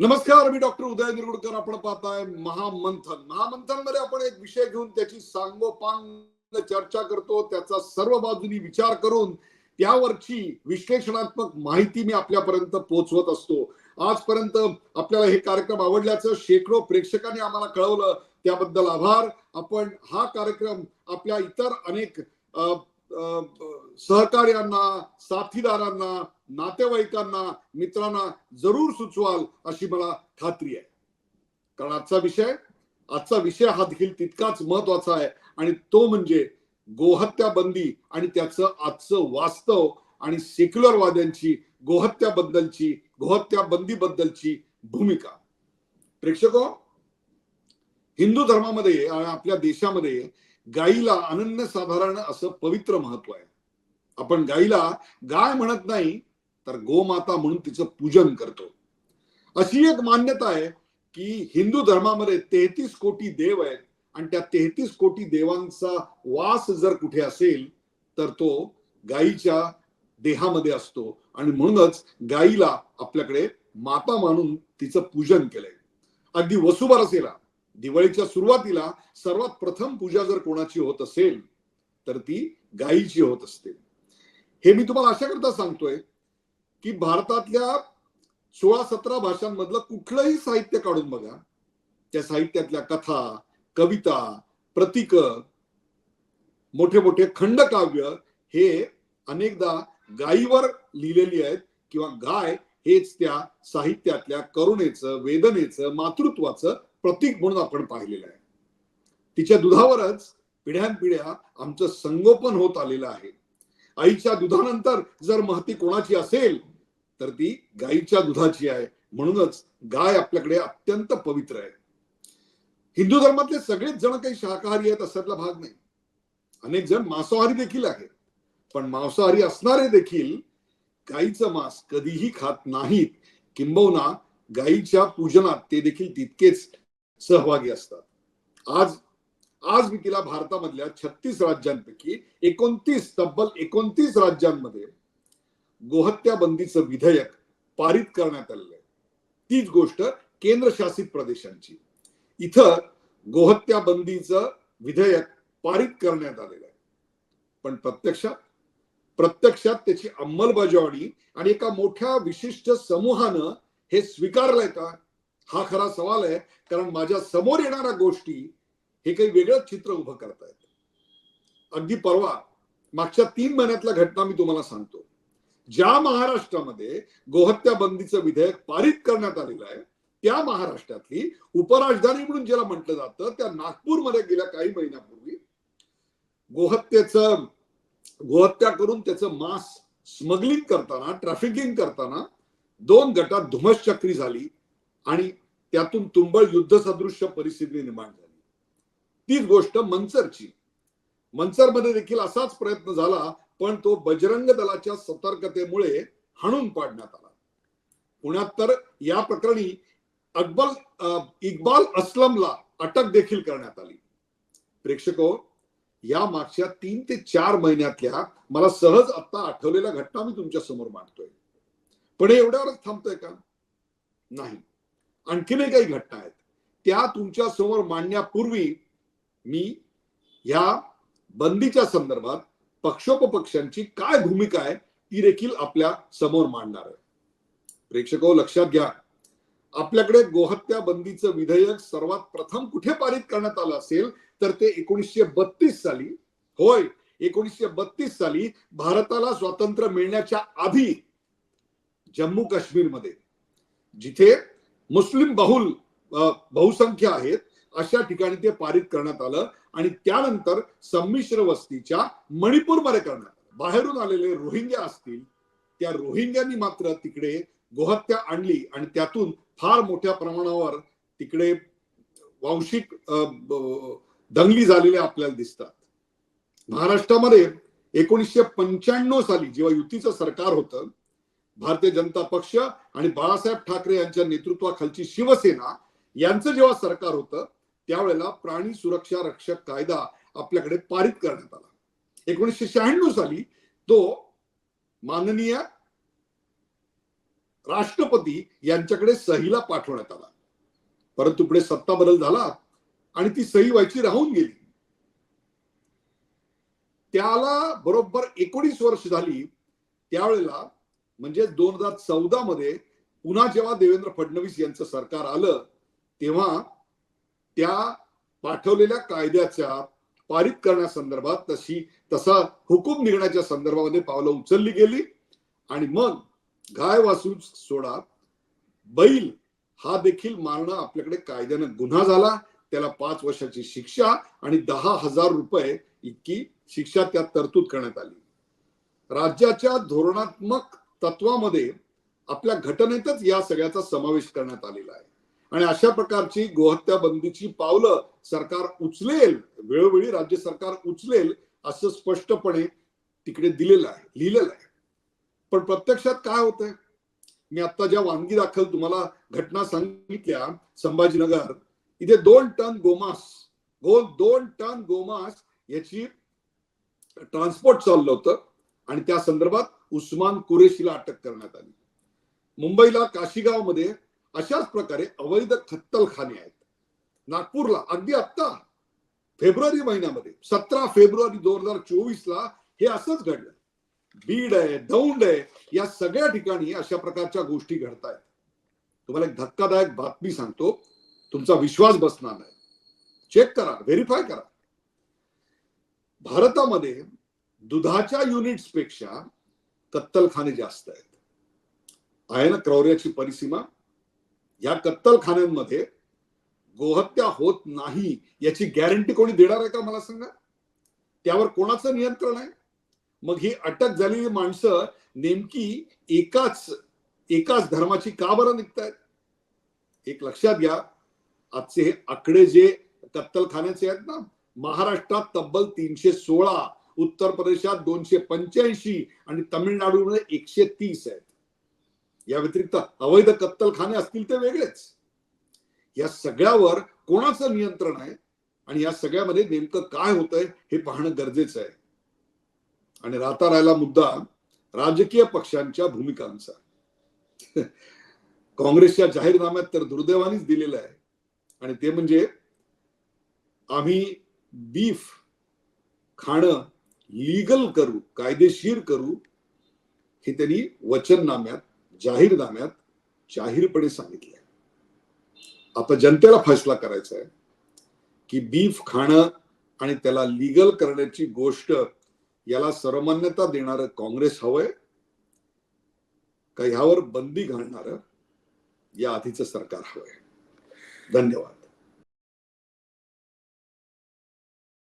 नमस्कार मी डॉक्टर उदय निरगुडकर. आपण पाहताय महामंथन. महामंथनमध्ये आपण एक विषय घेऊन त्याची सांगोपांग चर्चा करतो. त्याचा सर्व बाजूनी विचार करून त्यावरची विश्लेषणात्मक माहिती मी आपल्यापर्यंत पोहोचवत असतो. आजपर्यंत आपल्याला हे कार्यक्रम आवडल्याचं शेकडो प्रेक्षकांनी आम्हाला कळवलं. त्याबद्दल आभार. आपण हा कार्यक्रम आपल्या इतर अनेक सहकार्यांना साथीदारांना नातेवाईकांना मित्रांना जरूर सुचवाल अशी मला खात्री आहे. कारण आजचा विषय आजचा विषय हा देखील तितकाच महत्त्वाचा आहे आणि तो म्हणजे गोहत्या बंदी आणि त्याचं आजचं वास्तव आणि सेक्युलरवाद्यांची गोहत्या बद्दलची गोहत्या बंदी बद्दलची भूमिका. प्रेक्षको हिंदू धर्मामध्ये आणि आपल्या देशामध्ये गाईला अनन्यसाधारण असं पवित्र महत्त्व आहे. आपण गाईला गाय म्हणत नाही तर गोमाता म्हणून तिचं पूजन करतो. अशी एक मान्यता आहे की हिंदू धर्मामध्ये तेहतीस कोटी देव आहेत आणि त्या तेहतीस कोटी देवांचा वास जर कुठे असेल तर तो गायीच्या देहामध्ये असतो. आणि म्हणूनच गायीला आपल्याकडे माता मानून तिचं पूजन केलंय. अगदी वसुबारसेला दिवाळीच्या सुरुवातीला सर्वात प्रथम पूजा जर कोणाची होत असेल तर ती गायीची होत असते. हे मी तुम्हाला अशा करता सांगतोय की भारतातल्या सोळा सतरा भाषांमधलं कुठलंही साहित्य काढून बघा. त्या साहित्यातल्या कथा कविता प्रतीक मोठे मोठे खंडकाव्य हे अनेकदा गायीवर लिहिलेली आहेत किंवा गाय हेच त्या साहित्यातल्या करुणेचं वेदनेचं मातृत्वाचं प्रतीक म्हणून आपण पाहिलेलं आहे. तिच्या दुधावरच पिढ्यानपिढ्या आमचं संगोपन होत आलेलं आहे. आईच्या दुधानंतर जर महती कोणाची असेल तर ती गाईच्या दुधाची आहे. म्हणूनच गाय आपल्याकडे अत्यंत पवित्र आहे. हिंदू धर्मातले सगळेच जण काही शाकाहारी आहेत असातला भाग नाही. अनेक जण मांसाहारी देखील आहेत. पण मांसाहारी असणारे देखील गाईचं मांस कधीही खात नाहीत. किंबहुना गाईच्या पूजनात ते देखील तितकेच सहभागी असतात. आज आज मी तिला भारतामधल्या छत्तीस राज्यांपैकी एकोणतीस तब्बल एकोणतीस राज्यांमध्ये गोहत्या बंदीचं विधेयक पारित करण्यात आलेलं आहे. तीच गोष्ट केंद्रशासित प्रदेशांची. इथं गोहत्या बंदीचं विधेयक पारित करण्यात आलेलं आहे. पण प्रत्यक्षात प्रत्यक्षात त्याची अंमलबजावणी आणि एका मोठ्या विशिष्ट समूहानं हे स्वीकारलंय का? हा खरा सवाल आहे कारण माझ्यासमोर येणाऱ्या गोष्टी हे काही वेगळं चित्र उभं करतायत. अगदी परवा मागच्या तीन महिन्यातल्या घटना मी तुम्हाला सांगतो. ज्या महाराष्ट्रामध्ये गोहत्या बंदीचं विधेयक पारित करण्यात आलेलं आहे त्या महाराष्ट्रातली उपराजधानी म्हणून ज्याला म्हटलं जातं त्या नागपूरमध्ये गेल्या काही महिन्यापूर्वी गोहत्येच गोहत्या करून त्याचं मांस स्मगलिंग करताना ट्रॅफिकिंग करताना दोन गटात धुमश्चक्री झाली. आणि त्यातून तुंबळ युद्ध सदृश्य परिस्थिती निर्माण झाली. तीच गोष्ट मंचरची मंचरमध्ये देखील असाच प्रयत्न झाला पण तो बजरंग दलाच्या सतर्कतेमुळे हाणून पाडण्यात आला. पुण्यात तर या प्रकरणी अकबल अ, इक्बाल असलमला अटक देखील करण्यात आली. प्रेक्षको या मागच्या तीन ते चार महिन्यातल्या मला सहज आता आठवलेल्या घटना मी तुमच्यासमोर मांडतोय. पण हे एवढ्यावरच थांबतोय का? नाही. आणखीनही काही घटना आहेत. त्या तुमच्यासमोर मांडण्यापूर्वी मी ह्या बंदीच्या संदर्भात पक्षोपपक्षांची काय भूमिका आहे ती देखील आपल्यासमोर मांडणार आहे. प्रेक्षक लक्षात घ्या. आपल्याकडे गोहत्या बंदीचं विधेयक सर्वात प्रथम कुठे पारित करण्यात आलं असेल तर ते एकोणीसशे बत्तीस साली. होय एकोणीसशे बत्तीस साली भारताला स्वातंत्र्य मिळण्याच्या आधी जम्मू काश्मीरमध्ये जिथे मुस्लिम बहुल बहुसंख्य आहेत अशा ठिकाणी ते पारित करण्यात आलं आणि त्यानंतर संमिश्र वस्तीच्या मणिपूरमध्ये करण्यात आलं. बाहेरून आलेले रोहिंग्या असतील त्या रोहिंग्यांनी मात्र तिकडे गोहत्या आणली आणि त्यातून फार मोठ्या प्रमाणावर तिकडे वांशिक दंगली झालेल्या आपल्याला दिसतात. महाराष्ट्रामध्ये एकोणीसशे पंच्याण्णव साली जेव्हा युतीचं सरकार होतं भारतीय जनता पक्ष आणि बाळासाहेब ठाकरे यांच्या नेतृत्वाखालची शिवसेना यांचं जेव्हा सरकार होतं त्यावेळेला प्राणी सुरक्षा रक्षक कायदा आपल्याकडे पारित करण्यात आला. एकोणीसशे शहाण्णव साली तो माननीय राष्ट्रपती यांच्याकडे सहीला पाठवण्यात आला. परंतु पुढे सत्ता बदल झाला आणि ती सही व्हायची राहून गेली. त्याला बरोबर एकोणीस वर्ष झाली त्यावेळेला म्हणजे दोन हजार चौदा मध्ये पुन्हा जेव्हा देवेंद्र फडणवीस यांचं सरकार आलं तेव्हा त्या पाठवलेल्या कायद्याच्या पारित करण्यासंदर्भात तशी तसा हुकूम निघण्याच्या संदर्भामध्ये पावलं उचलली गेली. आणि मग गाय वासू सोडा बैल हा देखील मारणं आपल्याकडे कायद्यानं गुन्हा झाला. त्याला पाच वर्षाची शिक्षा आणि दहा हजार रुपये इतकी शिक्षा त्यात तरतूद करण्यात आली. राज्याच्या धोरणात्मक तत्वामध्ये आपल्या घटनेतच या सगळ्याचा समावेश करण्यात आलेला आहे. आणि अशा प्रकारची गोहत्या बंदीची पावलं सरकार उचलेल वेळोवेळी राज्य सरकार उचलेल असं स्पष्टपणे तिकडे दिलेलं आहे लिहिलेलं आहे. पण प्रत्यक्षात काय होतंय? मी आता ज्या वानगी दाखल तुम्हाला घटना सांगितल्या संभाजीनगर इथे दोन टन गोमास गो दोन टन गोमास याची ट्रान्सपोर्ट चाललं होतं. आणि त्या संदर्भात उस्मान कुरेशीला अटक करण्यात आली. मुंबईला काशीगावमध्ये अशाच प्रकारे अवैध खत्तलखाने आहेत. नागपूरला अगदी आत्ता फेब्रुवारी महिन्यामध्ये सतरा फेब्रुवारी दोन हजार चोवीस ला हे असंच घडलं. बीड आहे दौंड आहे या सगळ्या ठिकाणी अशा प्रकारच्या गोष्टी घडत आहेत तुम्हाला एक धक्कादायक बातमी सांगतो. तुमचा विश्वास बसणार नाही. चेक करा व्हेरीफाय करा. भारतामध्ये दुधाच्या युनिट्सपेक्षा कत्तलखाने जास्त आहेत. आहे ना क्रौर्याची परिसीमा? या कत्तलखान्यांमध्ये गोहत्या होत नाही याची गॅरंटी कोणी देणार आहे का मला सांगा? त्यावर कोणाचं नियंत्रण आहे? मग ही अटक झालेली माणसं नेमकी एकाच एकाच धर्माची का बरं निघतायत? एक लक्षात घ्या आजचे हे आकडे जे कत्तलखान्याचे आहेत ना महाराष्ट्रात तब्बल तीनशे सोळा उत्तर प्रदेशात दोनशे पंच्याऐंशी आणि तामिळनाडूमध्ये एकशे तीस आहेत. या व्यतिरिक्त अवैध कत्तलखाने असतील ते वेगळेच. या सगळ्यावर कोणाचं नियंत्रण आहे? आणि या सगळ्यामध्ये नेमकं काय होतंय हे पाहणं गरजेचं आहे. आणि राहता राहिला मुद्दा राजकीय पक्षांच्या भूमिकांचा. काँग्रेसच्या जाहीरनाम्यात तर दुर्दैवानीच दिलेलं आहे. आणि ते म्हणजे आम्ही बीफ खाणं लीगल करू कायदेशीर करू हे त्यांनी वचननाम्यात जाहीरनाम्यात जाहीरपणे सांगितले आता जनतेला फैसला करायचा आहे की बीफ खाणं आणि त्याला लीगल करण्याची गोष्ट याला सर्वमान्यता देणार काँग्रेस हवंय का ह्यावर बंदी घालणार या आधीचं सरकार हवंय. धन्यवाद.